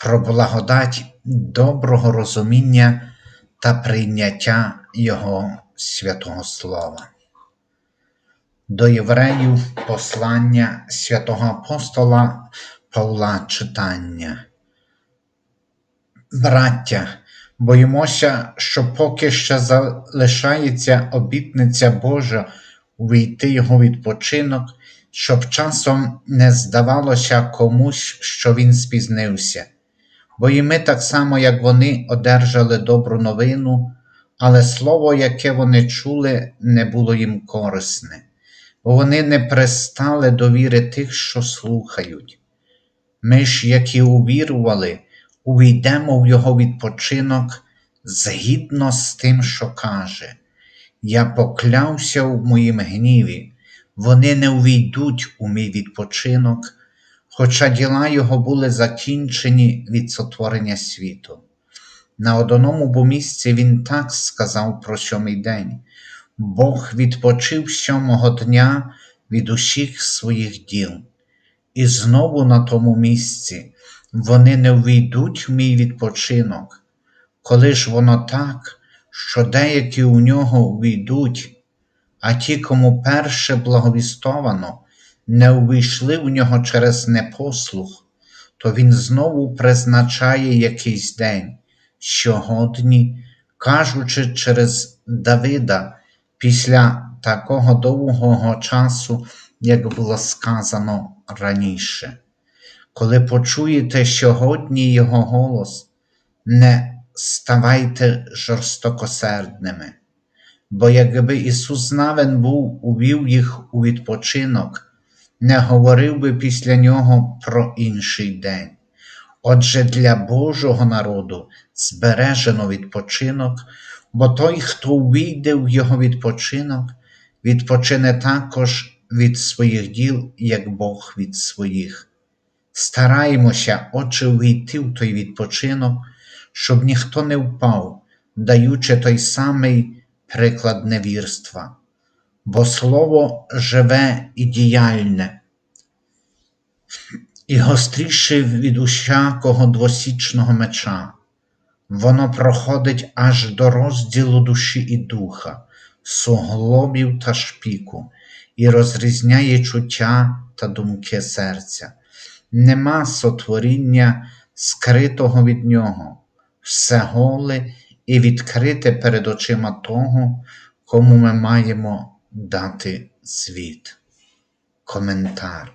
про благодать доброго розуміння та прийняття Його святого Слова. До євреїв послання святого апостола Павла читання. Браття, боїмося, що поки ще залишається обітниця Божа увійти його відпочинок, щоб часом не здавалося комусь, що він спізнився, бо і ми так само, як вони, одержали добру новину, але слово, яке вони чули, не було їм корисне, бо вони не пристали до віри тих, що слухають. Ми ж, які увірували, увійдемо в його відпочинок згідно з тим, що каже. Я поклявся в моїм гніві, вони не увійдуть у мій відпочинок, хоча діла його були закінчені від сотворення світу. На одному бо місці він так сказав про сьомий день. Бог відпочив сьомого дня від усіх своїх діл, і знову на тому місці вони не увійдуть в мій відпочинок, коли ж воно так, що деякі у нього увійдуть а ті, кому перше благовістовано, не увійшли в нього через непослух, то він знову призначає якийсь день, сьогодні, кажучи через Давида, після такого довгого часу, як було сказано раніше. Коли почуєте сьогодні Його голос, не ставайте жорстокосердними. Бо якби Ісус навен був увів їх у відпочинок, не говорив би після нього про інший день. Отже, для Божого народу збережено відпочинок, бо той, хто увійде в його відпочинок, відпочине також від своїх діл, як Бог від своїх. Стараємося, отже, увійти в той відпочинок, щоб ніхто не впав, даючи той самий приклад невірства, бо слово живе і діяльне, і гостріше від усякого двосічного меча, воно проходить аж до розділу душі і духа, суглобів та шпіку, і розрізняє чуття та думки серця. Нема сотворіння скритого від нього, все голе і відкрите перед очима того, кому ми маємо дати світ. Коментар.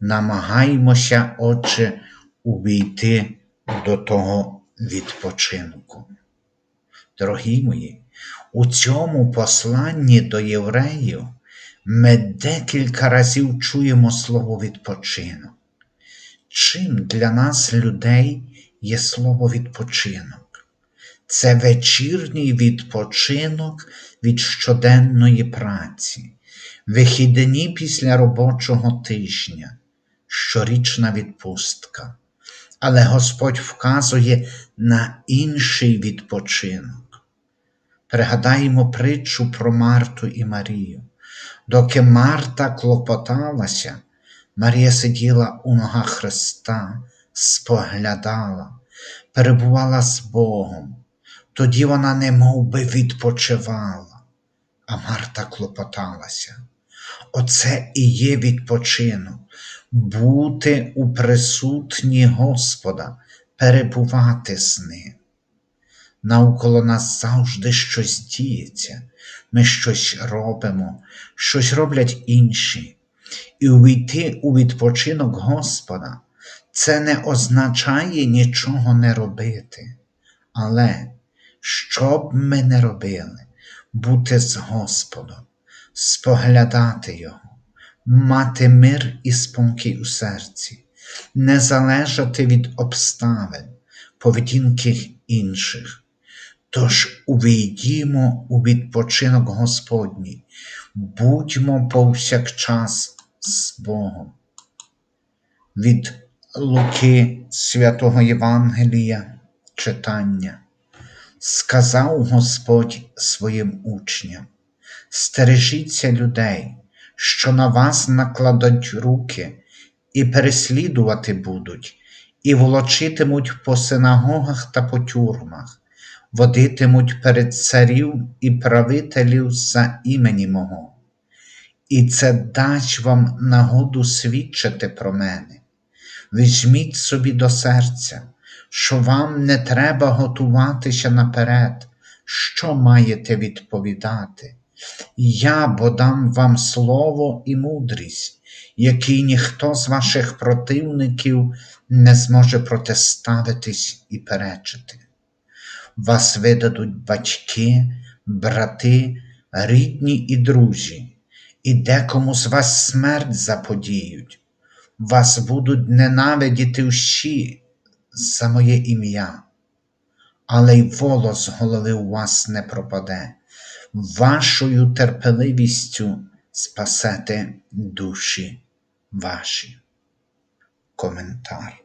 Намагаймося, Отже, увійти до того відпочинку. Дорогі мої, у цьому посланні до євреїв ми декілька разів чуємо слово відпочинок. Чим для нас, людей, є слово відпочинок? це вечірній відпочинок від щоденної праці, вихідні після робочого тижня, щорічна відпустка. Але Господь вказує на інший відпочинок. Пригадаємо притчу про Марту і Марію. Доки Марта клопоталася, Марія сиділа у ногах Христа, споглядала, перебувала з Богом, тоді вона не би відпочивала, а Марта клопоталася. Оце і є відпочинок, бути у присутні Господа, перебувати з ним. Навколо нас завжди щось діється, ми щось робимо, щось роблять інші. І увійти у відпочинок Господа це не означає нічого не робити, але що б ми не робили, бути з Господом, споглядати Його, мати мир і спокій у серці, не залежати від обставин, поведінки інших. Тож увійдімо у відпочинок Господній, будьмо повсякчас з Богом. Від Луки Святого Євангелія читання. Сказав Господь своїм учням: Стережіться людей, що на вас накладуть руки, і переслідувати будуть, і волочитимуть по синагогах та по тюрмах, водитимуть перед царів і правителів за імені мого. І це дасть вам нагоду свідчити про мене. Візьміть собі до серця, що вам не треба готуватися наперед, що маєте відповідати. Я бо дам вам слово і мудрість, які ніхто з ваших противників не зможе протиставитись і перечити. Вас видадуть батьки, брати, рідні і друзі, і декому з вас смерть заподіють. Вас будуть ненавидіти всі за моє ім'я, але й волос голови у вас не пропаде, вашою терпеливістю спасете душі ваші. Коментар.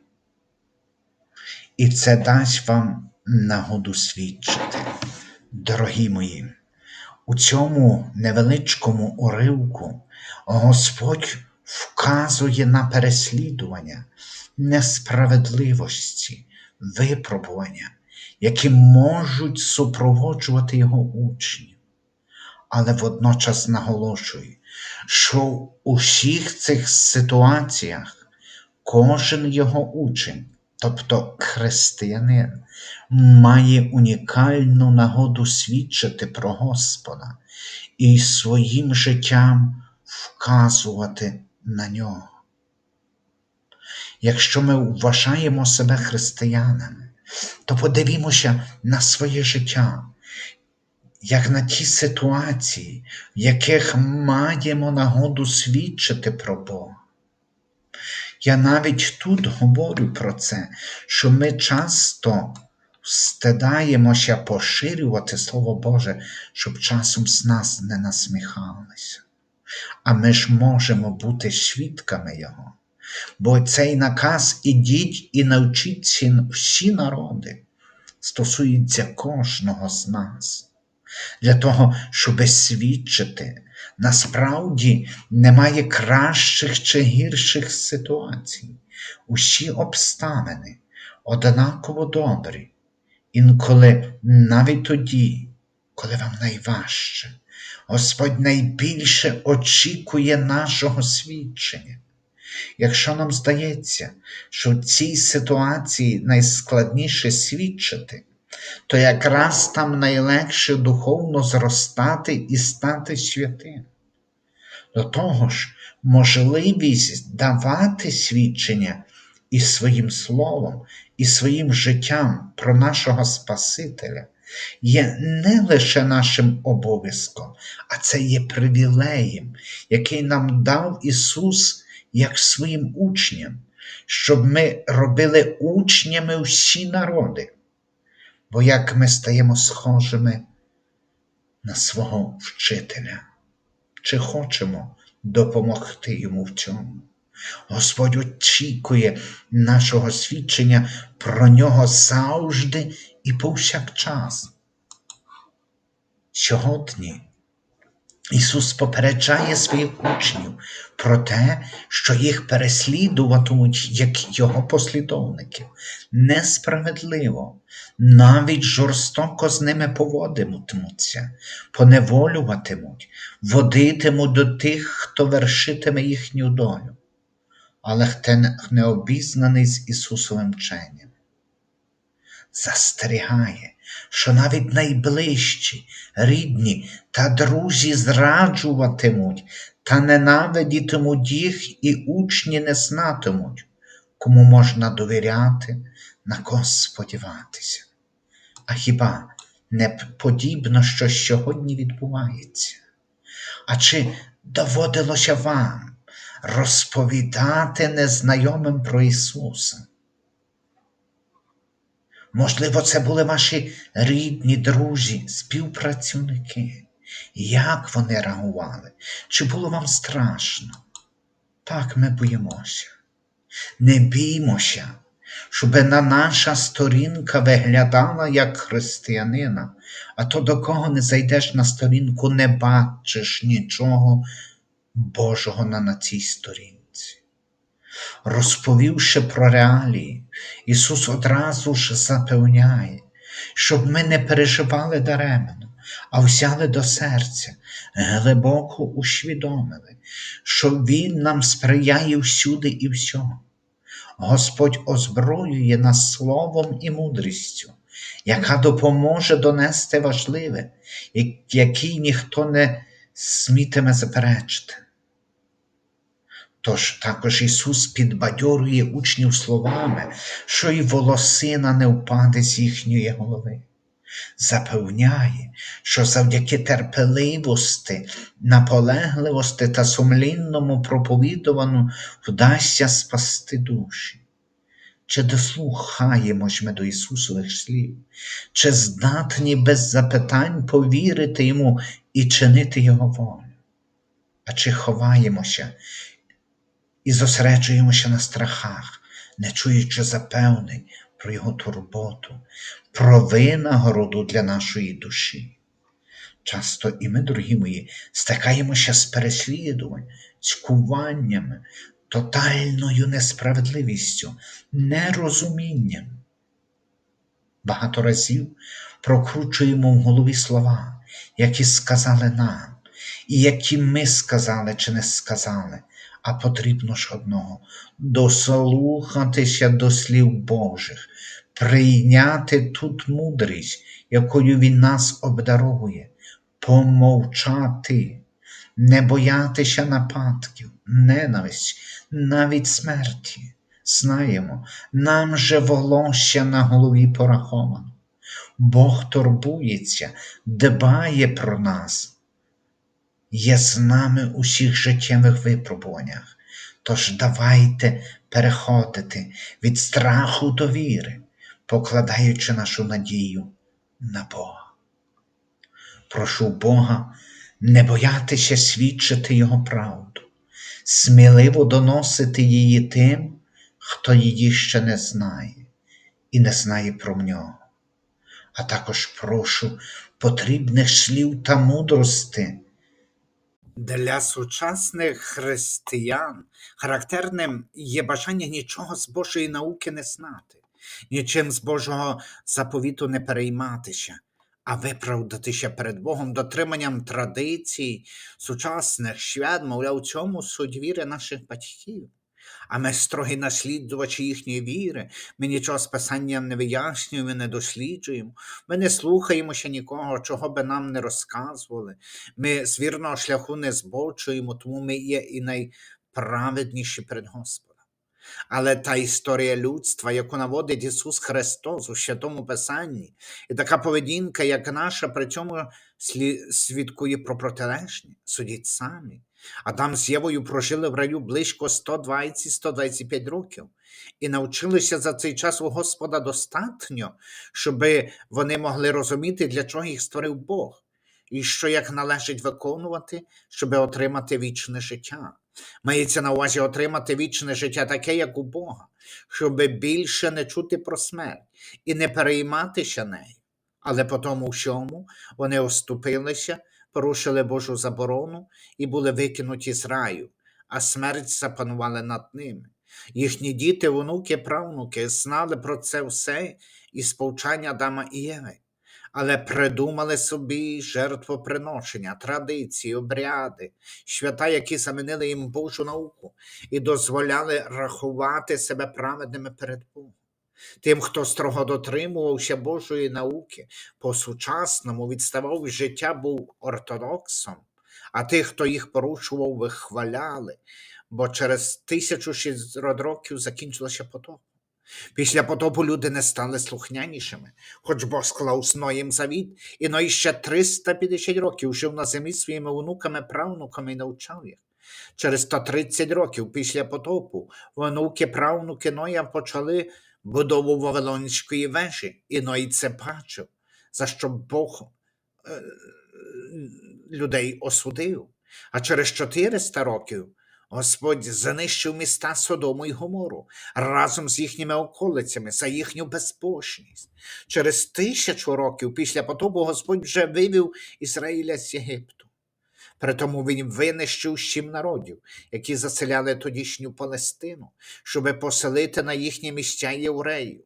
І це дасть вам нагоду свідчити, дорогі мої. У цьому невеличкому уривку Господь вказує на переслідування, несправедливості, випробування, які можуть супроводжувати його учнів. Але водночас наголошує, що в усіх цих ситуаціях кожен його учень, тобто християнин, має унікальну нагоду свідчити про Господа і своїм життям вказувати на нього. Якщо ми вважаємо себе християнами, то подивімося на своє життя, як на ті ситуації, в яких маємо нагоду свідчити про Бога. Я навіть тут говорю про це, що ми часто стидаємося поширювати Слово Боже, щоб часом з нас не насміхалися. А ми ж можемо бути свідками Його. Бо цей наказ ідіть і навчіться всі народи стосується кожного з нас. Для того, щоб свідчити, насправді немає кращих чи гірших ситуацій. Усі обставини однаково добрі, інколи навіть тоді, коли вам найважче, Господь найбільше очікує нашого свідчення. Якщо нам здається, що в цій ситуації найскладніше свідчити, то якраз там найлегше духовно зростати і стати святим. До того ж, можливість давати свідчення і своїм словом, і своїм життям про нашого Спасителя є не лише нашим обов'язком, а це є привілеєм, який нам дав Ісус як своїм учням, щоб ми робили учнями всі народи. Бо як ми стаємо схожими на свого вчителя, чи хочемо допомогти йому в цьому? Господь очікує нашого свідчення про нього завжди і повсякчас. Сьогодні Ісус попереджає своїх учнів про те, що їх переслідуватимуть як Його послідовників, несправедливо, навіть жорстоко з ними поводитимуться, поневолюватимуть, водитимуть до тих, хто вершитиме їхню долю. Але хто не обізнаний з Ісусовим вченням, застерігає, що навіть найближчі, рідні та друзі зраджуватимуть та ненавидітимуть їх, і учні не знатимуть, кому можна довіряти, на кого сподіватися. А хіба не подібно, що сьогодні відбувається? А чи доводилося вам розповідати незнайомим про Ісуса. Можливо, це були ваші рідні, друзі, співпрацівники. Як вони реагували? Чи було вам страшно? Так, ми боїмося. Не біймося, щоб на наша сторінка виглядала як християнина, а то до кого не зайдеш на сторінку, не бачиш нічого Божого на, на цій сторінці. Розповівши про реалії, Ісус одразу ж запевняє, щоб ми не переживали даремно, а взяли до серця, глибоко усвідомили, що Він нам сприяє всюди і всього. Господь озброює нас словом і мудрістю, яка допоможе донести важливе, як- який ніхто не смітиме заперечити. Тож також Ісус підбадьорює учнів словами, що й волосина не впаде з їхньої голови. Запевняє, що завдяки терпеливості, наполегливості та сумлінному проповідувану вдасться спасти душі. Чи дослухаємо ж ми до Ісусових слів, чи здатні без запитань повірити Йому і чинити Його волю? А чи ховаємося і зосереджуємося на страхах, не чуючи запевнень про Його турботу, про винагороду для нашої душі. Часто і ми, дорогі мої, стикаємося з переслідувань, цькуваннями, тотальною несправедливістю, нерозумінням. Багато разів прокручуємо в голові слова, які сказали нам, і які ми сказали чи не сказали, а потрібно ж одного дослухатися до слів Божих, прийняти тут мудрість, якою Він нас обдаровує, помовчати, не боятися нападків, ненависть, навіть смерті. Знаємо, нам же волосся на голові пораховано. Бог турбується, дбає про нас, є з нами у всіх життєвих випробуваннях. Тож давайте переходити від страху до віри, покладаючи нашу надію на Бога. Прошу Бога не боятися свідчити Його правду, сміливо доносити її тим, хто її ще не знає і не знає про нього. А також прошу потрібних слів та мудрости Для сучасних християн характерним є бажання нічого з Божої науки не знати, нічим з Божого заповіту не перейматися, а виправдатися перед Богом дотриманням традицій, сучасних свят, мовляв, у цьому суть віри наших батьків. А ми строгі наслідувачі їхньої віри, ми нічого з писанням не вияснюємо, і не досліджуємо, ми не слухаємося нікого, чого би нам не розказували. Ми з вірного шляху не збочуємо, тому ми є і найправедніші перед Господом. Але та історія людства, яку наводить Ісус Христос у Святому Писанні, і така поведінка, як наша, при цьому свідкує про протилежні, судіть самі. Адам з Євою прожили в раю близько 120-125 років і навчилися за цей час у Господа достатньо, щоб вони могли розуміти, для чого їх створив Бог, і що як належить виконувати, щоб отримати вічне життя. Мається на увазі отримати вічне життя таке, як у Бога, щоб більше не чути про смерть і не перейматися нею. Але по тому всьому вони оступилися, порушили Божу заборону і були викинуті з раю, а смерть запанувала над ними. Їхні діти, онуки, правнуки знали про це все із повчання Адама і Єви, але придумали собі жертвоприношення, традиції, обряди, свята, які замінили їм Божу науку і дозволяли рахувати себе праведними перед Богом. Тим, хто строго дотримувався Божої науки, по-сучасному відставав від життя, був ортодоксом, а тих, хто їх порушував, вихваляли, бо через 1600 років закінчилося потоп. Після потопу люди не стали слухнянішими, хоч Бог склав з Ноєм завіт, і Ной ще 350 років жив на землі своїми онуками, правнуками і навчав їх. Через 130 років після потопу онуки правнуки Ноя почали будову Вавилонської вежі, і Ной це бачив, за що Бог е, людей осудив. А через 400 років Господь занищив міста Содому і Гомору разом з їхніми околицями за їхню безбожність. Через тисячу років після потопу Господь вже вивів Ізраїля з Єгипту. При тому він винищив сім народів, які заселяли тодішню Палестину, щоби поселити на їхні місця євреїв.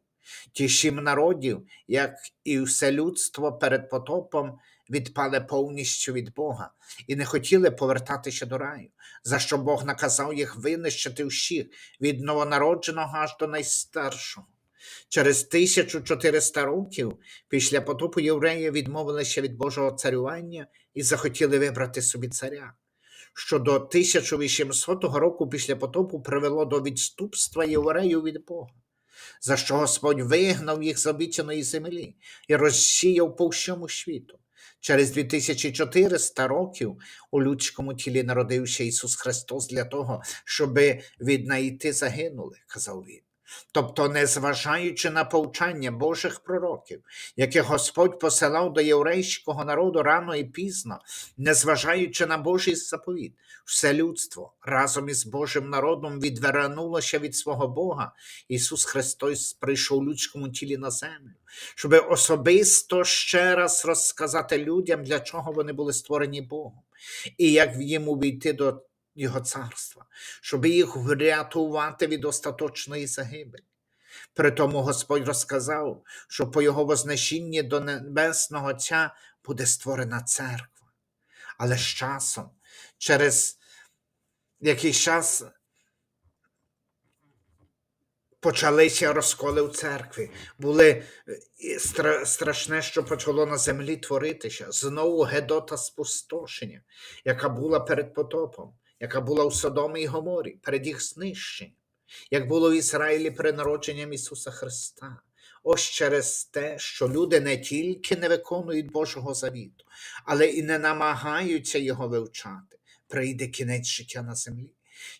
Ті сім народів, як і все людство перед потопом, відпали повністю від Бога і не хотіли повертатися до раю, за що Бог наказав їх винищити всіх від новонародженого аж до найстаршого. Через 1400 років після потопу євреї відмовилися від Божого царювання і захотіли вибрати собі царя, що до 1800 року після потопу привело до відступства євреїв від Бога, за що Господь вигнав їх з обіцяної землі і розсіяв по всьому світу. Через 2400 років у людському тілі народився Ісус Христос для того, щоби віднайти загинулих, казав він. Тобто, незважаючи на повчання Божих пророків, яких Господь посилав до єврейського народу рано і пізно, незважаючи на Божий заповіт, все людство разом із Божим народом відвернулося від свого Бога. Ісус Христос прийшов у людському тілі на землю, щоб особисто ще раз розказати людям, для чого вони були створені Богом, і як їм увійти до Його царства, щоб їх врятувати від остаточної загибелі. При тому Господь розказав, що по його вознесінні до Небесного Отця буде створена церква. Але з часом, через якийсь час почалися розколи у церкві. Були е, страшне, що почало на землі творитися. Знову Гедота спустошення, яка була перед потопом, яка була у Содомі і Гоморі, перед їх знищенням, як було в Ізраїлі перед народженням Ісуса Христа. Ось через те, що люди не тільки не виконують Божого завіту, але і не намагаються його вивчати. Прийде кінець життя на землі,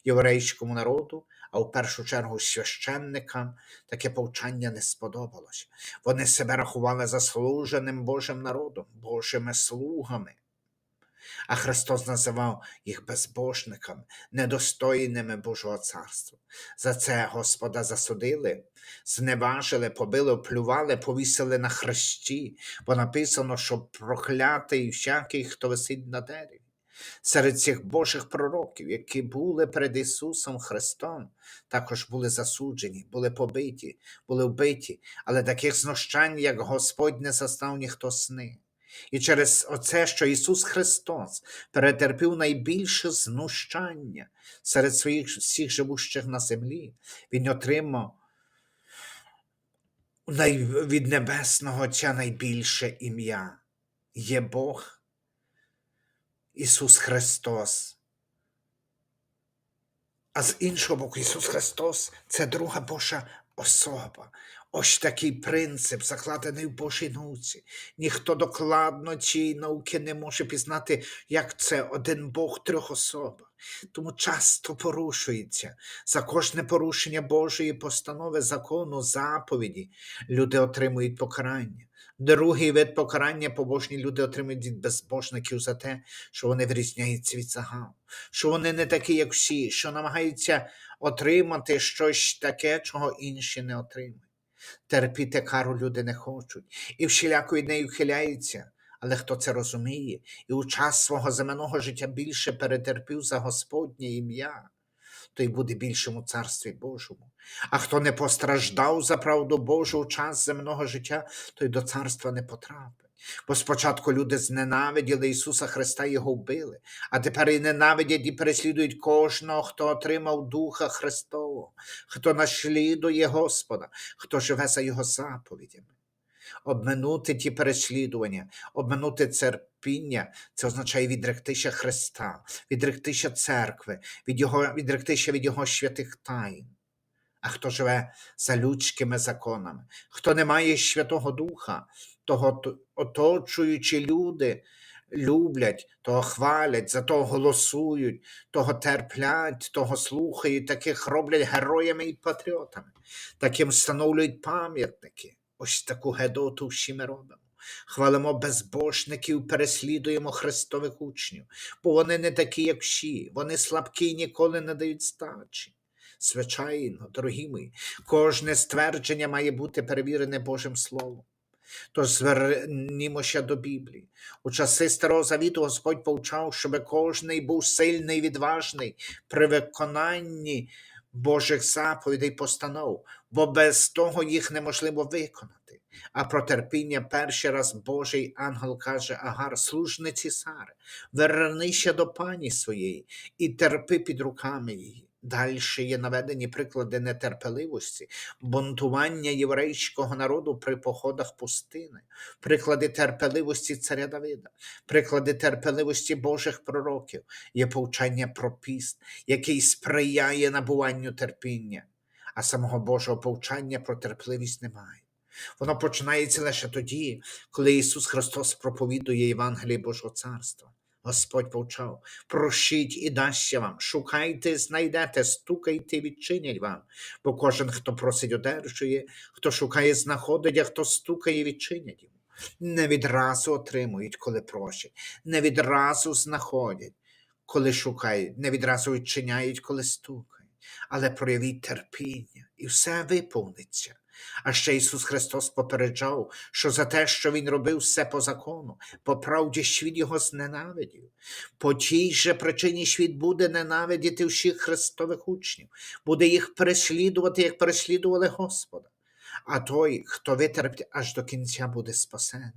єврейському народу, а в першу чергу священникам таке повчання не сподобалося. Вони себе рахували заслуженим Божим народом, Божими слугами. А Христос називав їх безбожниками, недостойними Божого царства. За це Господа засудили, зневажили, побили, плювали, повісили на хресті, бо написано, що проклятий всякий, хто висить на дереві. Серед цих Божих пророків, які були перед Ісусом Христом, також були засуджені, були побиті, були вбиті, але таких знущань, як Господь, не застав ніхто з них. І через оце, що Ісус Христос перетерпів найбільше знущання серед своїх всіх живущих на землі, Він отримав від Небесного Отця найбільше ім'я. Є Бог, Ісус Христос. А з іншого боку, Ісус Христос це друга Божа особа. Ось такий принцип, закладений в Божій науці. Ніхто докладно цієї науки не може пізнати, як це один Бог трьох особах. Тому часто порушується. За кожне порушення Божої постанови, закону, заповіді люди отримують покарання. Другий вид покарання побожні люди отримують від безбожників за те, що вони вирізняються від загал, що вони не такі, як всі, що намагаються отримати щось таке, чого інші не отримують. Терпіти кару люди не хочуть, і всіляко від неї вхиляються. Але хто це розуміє і у час свого земного життя більше перетерпів за Господнє ім'я, той буде більшим у Царстві Божому. А хто не постраждав за правду Божу у час земного життя, той до царства не потрапить. Бо спочатку люди зненавиділи Ісуса Христа і його вбили, а тепер і ненавидять і переслідують кожного, хто отримав Духа Христового, хто наслідує Господа, хто живе за Його заповідями. Обминути ті переслідування, обминути терпіння, це означає відректися Христа, відректися церкви, від його, відректися від Його святих тайн. А хто живе за людськими законами, хто не має Святого Духа, того оточуючі люди люблять, того хвалять, за того голосують, того терплять, того слухають, таких роблять героями і патріотами, таким встановлюють пам'ятники. Ось таку гедоту всі ми робимо. Хвалимо безбожників, переслідуємо Христових учнів, бо вони не такі, як всі, вони слабкі і ніколи не дають здачі. Звичайно, дорогі мої, кожне ствердження має бути перевірене Божим Словом. Тож звернімося до Біблії. У часи Старого Завіту Господь повчав, щоб кожний був сильний і відважний при виконанні Божих заповідей постанов, бо без того їх неможливо виконати. А про терпіння перший раз Божий ангел каже Агар, служниці Сари, вернися до пані своєї і терпи під руками її. Далі є наведені приклади нетерпеливості, бунтування єврейського народу при походах пустини, приклади терпеливості царя Давида, приклади терпеливості Божих пророків, є повчання про піст, який сприяє набуванню терпіння, а самого Божого повчання про терпеливість немає. Воно починається лише тоді, коли Ісус Христос проповідує Євангеліє Божого Царства. Господь повчав, прощіть і дасться вам, шукайте, знайдете, стукайте, відчинять вам. Бо кожен, хто просить, одержує, хто шукає, знаходить, а хто стукає, відчинять йому. Не відразу отримують, коли просять, не відразу знаходять, коли шукають, не відразу відчиняють, коли стукають. Але проявіть терпіння, і все виповниться. А ще Ісус Христос попереджав, що за те, що Він робив все по закону, по правді світ його зненавидів. По тій же причині світ буде ненавидіти всіх Христових учнів, буде їх переслідувати, як переслідували Господа. А той, хто витерпить аж до кінця, буде спасенний.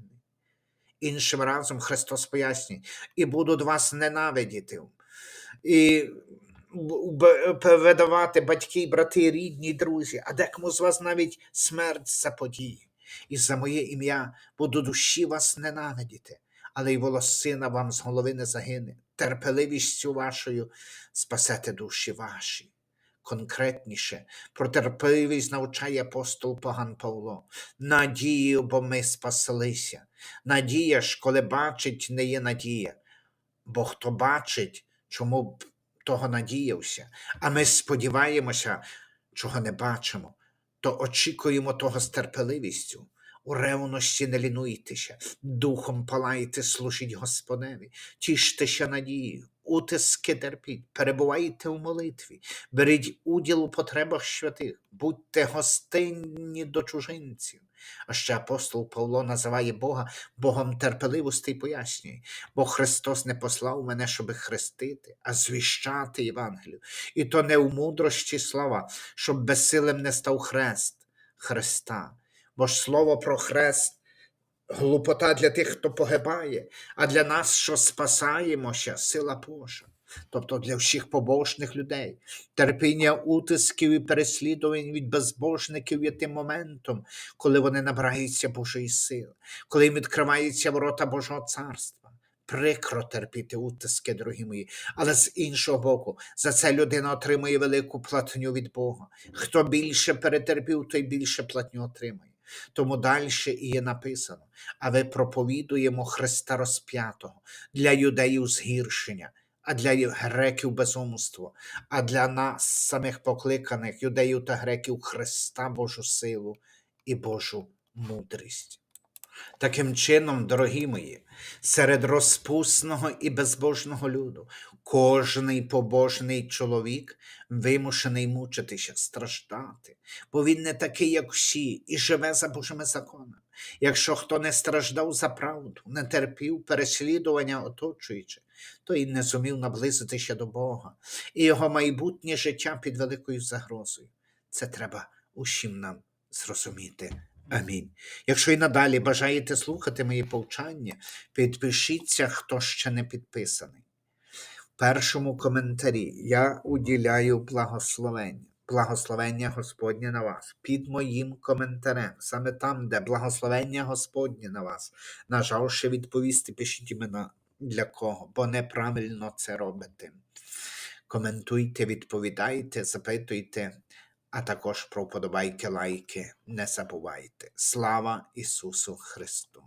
Іншим разом Христос пояснює, і будуть вас ненавидіти. І видавати батьки, брати, рідні, друзі, а декому з вас навіть смерть заподіє. І за моє ім'я буду душі вас ненавидіти, але й волосина вам з голови не загине. Терпеливістю вашою спасете душі ваші. Конкретніше про терпеливість навчає апостол Паган Павло. Надією, бо ми спаслися. Надія ж, коли бачить, не є надія. Бо хто бачить, чому б того надіявся, а ми сподіваємося, чого не бачимо, то очікуємо того з терпеливістю. У ревності не лінуйтеся, духом палайте, служіть Господеві, тіштеся надією, утиски терпіть, перебувайте в молитві, беріть уділ у потребах святих, будьте гостинні до чужинців. А ще апостол Павло називає Бога Богом терпеливості і пояснює, бо Христос не послав мене, щоби хрестити, а звіщати Євангелію. І то не в мудрості слова, щоб безсилим не став хрест Христа. Бо ж слово про хрест глупота для тих, хто погибає, а для нас, що спасаємося, сила Божа. Тобто для всіх побожних людей, терпіння утисків і переслідувань від безбожників є тим моментом, коли вони набираються Божої сили, коли їм відкриваються ворота Божого царства. Прикро терпіти утиски, дорогі мої, але з іншого боку, за це людина отримує велику платню від Бога. Хто більше перетерпів, той більше платню отримає. Тому далі і є написано: а ви проповідуємо Христа розп'ятого для юдеїв згіршення, а для греків безумство, а для нас, самих покликаних юдеїв та греків Христа Божу силу і Божу мудрість. Таким чином, дорогі мої, серед розпусного і безбожного люду кожний побожний чоловік вимушений мучитися, страждати, бо він не такий, як всі, і живе за Божими законами. Якщо хто не страждав за правду, не терпів переслідування оточуючих, то і не зумів наблизитися до Бога, і його майбутнє життя під великою загрозою. Це треба усім нам зрозуміти. Амінь. Якщо і надалі бажаєте слухати мої повчання, підпишіться, хто ще не підписаний. Першому коментарі я уділяю благословення. Благословення Господнє на вас під моїм коментарем, саме там, де благословення Господнє на вас. Нажавши відповісти, пишіть імена для кого, бо неправильно це робите. Коментуйте, відповідайте, запитуйте, а також про вподобайки, лайки. Не забувайте. Слава Ісусу Христу!